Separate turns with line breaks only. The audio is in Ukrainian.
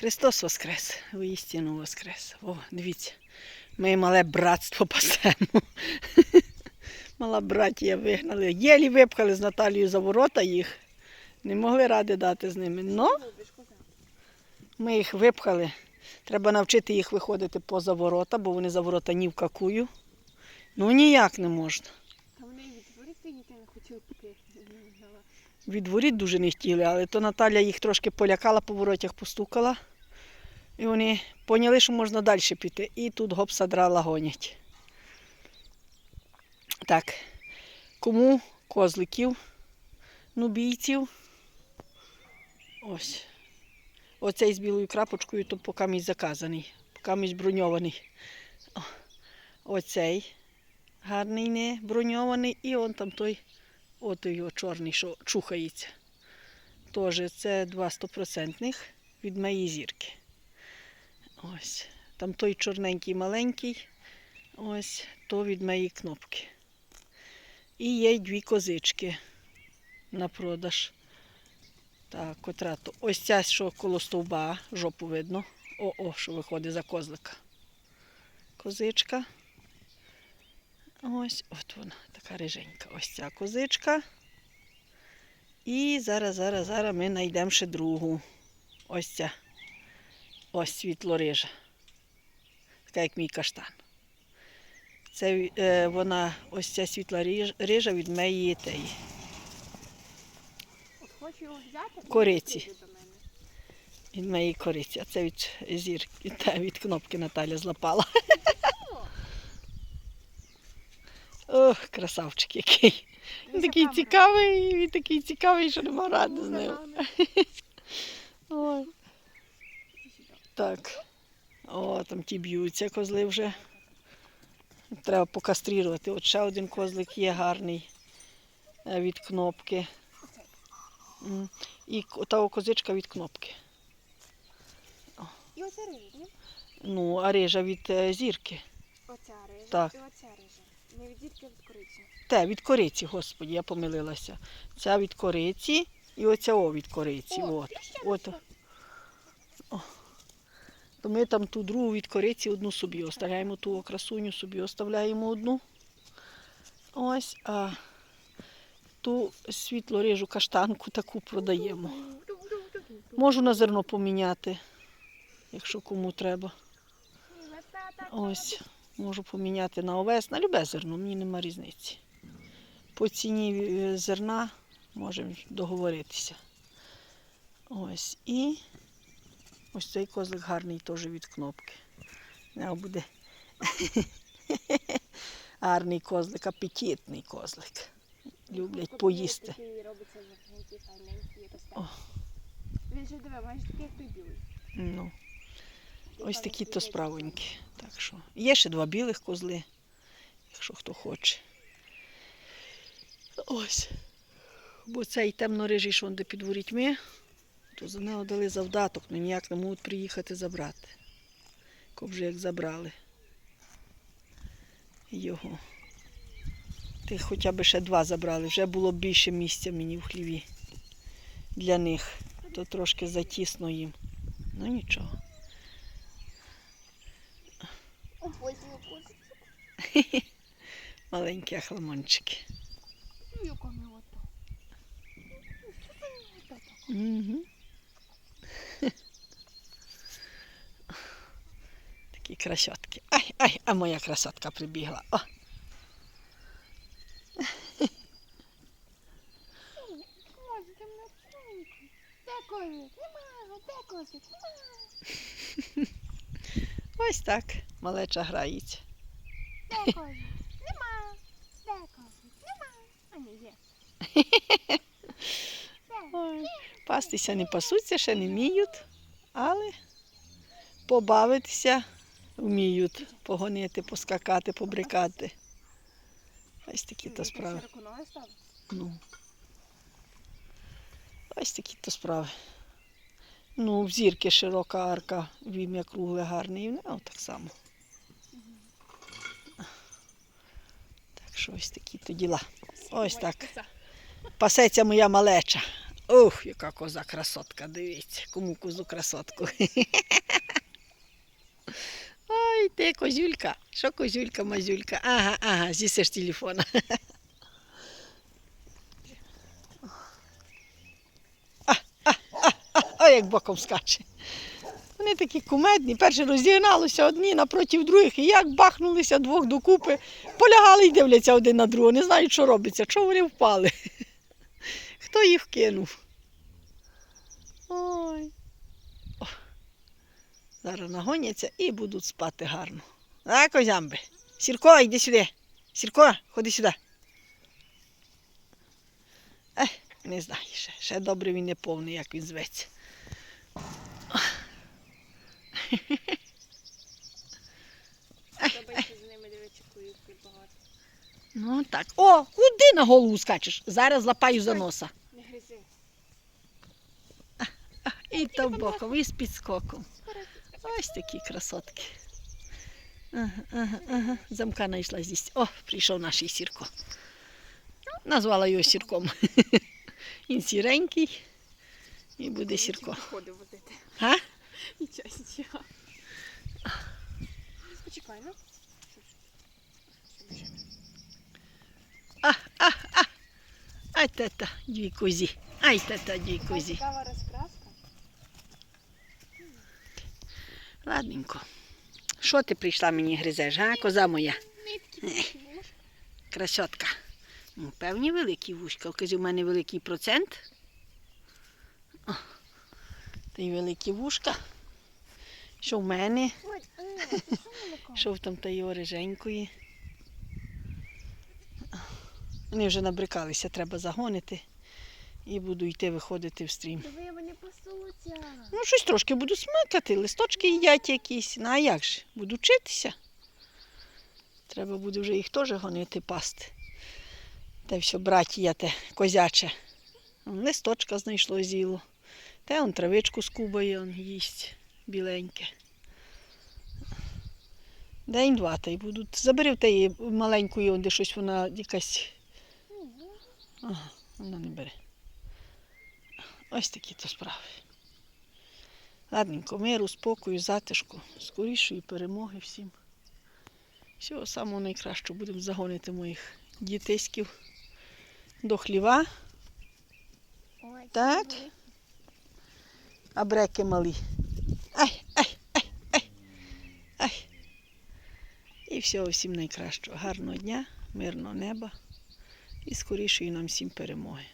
Христос Воскрес, воістину Воскрес. О, дивіться, ми мале братство пасемо. Мала братія вигнали. Єлі випхали з Наталією за ворота їх. Не могли ради дати з ними. Но ми їх випхали. Треба навчити їх виходити поза ворота, бо вони за ворота ні в какую. Ну ніяк не можна.
А вони відтворити ніде не хотіли, поки я їх не взяла.
Від воріт дуже не хотіли, але то Наталя їх трошки полякала, по воротях постукала. І вони поняли, що можна далі піти. І тут гопса драла гонять. Так, кому козликів, ну бійців. Ось. Оцей з білою крапочкою, то поки мій заказаний, поки мій броньований. Оцей гарний не броньований, і он там той От його чорний, що чухається. Теж це два стопроцентних від моєї зірки. Ось. Там той чорненький маленький. Ось то від моєї кнопки. І є дві козички на продаж. Так, котра то. Ось ця, що коло стовба, жопу видно. О-о, що виходить за козлика. Козичка. Ось, от вона, така риженька. Ось ця козичка. І зараз, зараз, зараз ми знайдемо ще другу. Ось ця. Ось світло-рижа. Така як мій каштан. Це е, вона, ось ця світла рижа від моєї теї.
Хочу його взяти.
Кориці. Від моєї кориці. А це від зірки, та від кнопки Наталя злапала. Ох, красавчик який. Він такий цікавий, він такий цікавий, що нема ради з ним. Ой. Так. О, там ті б'ються козли вже. Треба покастрірувати. От ще один козлик є гарний е, від кнопки. І та козичка від кнопки.
І оця рижа, ні?
Ну, а рижа від е, зірки.
Оця рижа.
Так.
І оця рижа. Не від дітки, а від кориці.
Те, від кориці, господі, я помилилася. Ця від кориці і оця о від кориці.
О,
От. От. О. То ми там ту другу від кориці одну собі оставляємо, ту красуню собі оставляємо одну. Ось, а ту світло-рижу каштанку таку продаємо. Можу на зерно поміняти, якщо кому треба. Ось, можу поміняти на овес, на любе зерно, мені нема різниці. По ціні е, зерна можемо договоритися. Ось і ось цей козлик гарний теж від кнопки. Не буде гарний козлик, апетитний козлик. Люблять поїсти.
Він же диви, майже такий, як той білий.
Ну, ось такі то
світить
справонькі. Так що є ще два білих козли, якщо хто хоче. Ось. Бо цей темно-рижий, що де під ворітьми, то за нього дали завдаток, але ніяк не можуть приїхати забрати. Ко вже як забрали його. Тих хоча б ще два забрали, вже було більше місця мені в хліві для них. То трошки затісно їм. Ну нічого.
О, ось його козик.
Маленькі ахламончики.
Ну, яка милота. Ну, що за милота така?
Угу. Такі красотки. Ай, ай, а моя красотка прибігла. О.
На соньку. Де козик? Нема, де козик? Нема.
Ось так. Малеча грається.
Де козик? Нема. Де козик? Нема. А ні, є.
Ой. Пастися не пасуться, ще не вміють, але побавитися вміють. Погонити, поскакати, побрикати. Ось такі то справи. Ну. Ось такі то справи. Ну, в зірки широка арка, вім'я кругле гарне, і в нього так само. Так що ось такі то діла. Ось так. Пасеться моя малеча. Ох, яка коза красотка, дивіться, кому козу красотку. Ой, ти козюлька. Що козюлька, мазюлька? Ага, ага, з'їсиш телефона. А, а, а, як боком скаче. Вони такі кумедні. Перше розігналися одні напроти других, і як бахнулися двох докупи, полягали і дивляться один на другого, не знають, що робиться, чого вони впали. Хто їх кинув? Ой. О. Зараз нагоняться і будуть спати гарно. А, козямби. Сірко, йди сюди. Сірко, ходи сюди. Ех, не знаю ще. Ще добре він не повний, як він зветься.
Подобається за ними дивитися, багато.
Ну так. О, куди на голову скачеш? Зараз лапаю за носа.
Не гризи.
І то боком, і з підскоком. Ось такі красотки. Ага, ага, ага. Замка знайшла здесь. О, прийшов наш сірко. Назвала його сірком. Він сіренький і буде сірко. А?
Нічого, нічого. Почекай, ну.
Ай тата, дві козі. Ай тата, дві козі.
Цікава розкраска.
Ладненько. Що ти прийшла мені гризеш, га, коза моя?
Нитки ну,
Красотка. Ну, певні великі вушка. Кажи, у мене великий процент. О, та й великі вушка. Що в мене,
що
в там та ореженької. Вони вже набрикалися, треба загонити. І буду йти виходити в стрім. Ну, щось трошки буду смикати, листочки їдять якісь. Ну, а як же? Буду вчитися. Треба буде вже їх теж гонити, пасти. Те все братія те козяче. Листочка знайшло зіло. Те он травичку скубає, он їсть біленьке. День-два та й будуть. Забери в теї маленької, де щось вона якась. Ага, вона не бере. Ось такі то справи. Ладненько, миру, спокою, затишку, скорішої перемоги всім. Всього самого найкращого будемо загонити моїх дітиськів до хліва, Так. А бреки малі. Ай, ай, ай, ай. І всього всім найкращого. Гарного дня, мирного неба і скорішої нам всім перемоги.